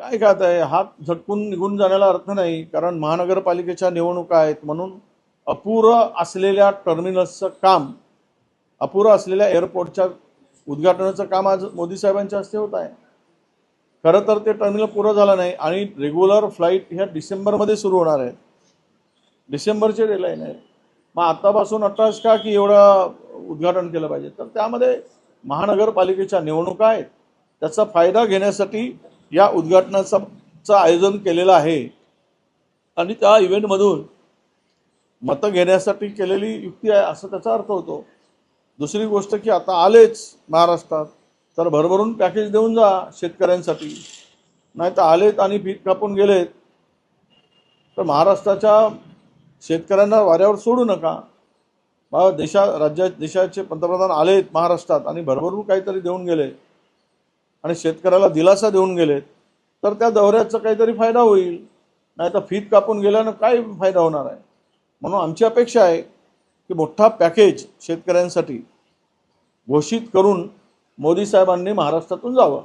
काय खात आहे हात झटकून निघून जाण्याला अर्थ नाही कारण महानगरपालिकेच्या निवडणुका आहेत म्हणून अपुरं असलेल्या टर्मिनल्सचं काम अपुरं असलेल्या एअरपोर्टच्या उद्घाटनाचं काम आज मोदी साहेबांच्या हस्ते होत आहे. खरं तर ते टर्मिनल पुरं झालं नाही आणि रेग्युलर फ्लाईट ह्या डिसेंबरमध्ये सुरू होणार आहेत डिसेंबरचे डेलाईन आहे. मग आत्तापासून अट्टास का की एवढं उद्घाटन केलं पाहिजे? तर त्यामध्ये महानगरपालिकेच्या निवडणुका आहेत. त्याचा फायदा घेण्यासाठी या उद्घाटनाचं आयोजन केलेलं आहे. आणि त्या इव्हेंटमधून मतं घेण्यासाठी केलेली युक्ती आहे असं त्याचा अर्थ होतो. दुसरी गोष्ट की आता आलेच महाराष्ट्रात तर भरभरून पॅकेज देऊन जा शेतकऱ्यांसाठी. नाही तर आलेत आणि पीक कापून गेलेत. तर महाराष्ट्राच्या शेतकऱ्यांना वाऱ्यावर सोडू नका. बा देशा राज्या देशाचे पंतप्रधान आलेत महाराष्ट्रात आणि भरभरून काहीतरी देऊन गेले. आणि शेतकऱ्याला दिलासा देऊन गेलेत तर त्या दौऱ्याचा काहीतरी फायदा होईल. नाही तर फीत कापून गेल्यानं काय फायदा होणार आहे? म्हणून आमची अपेक्षा आहे की मोठा पॅकेज शेतकऱ्यांसाठी घोषित करून मोदी साहेबांनी महाराष्ट्रातून जावं.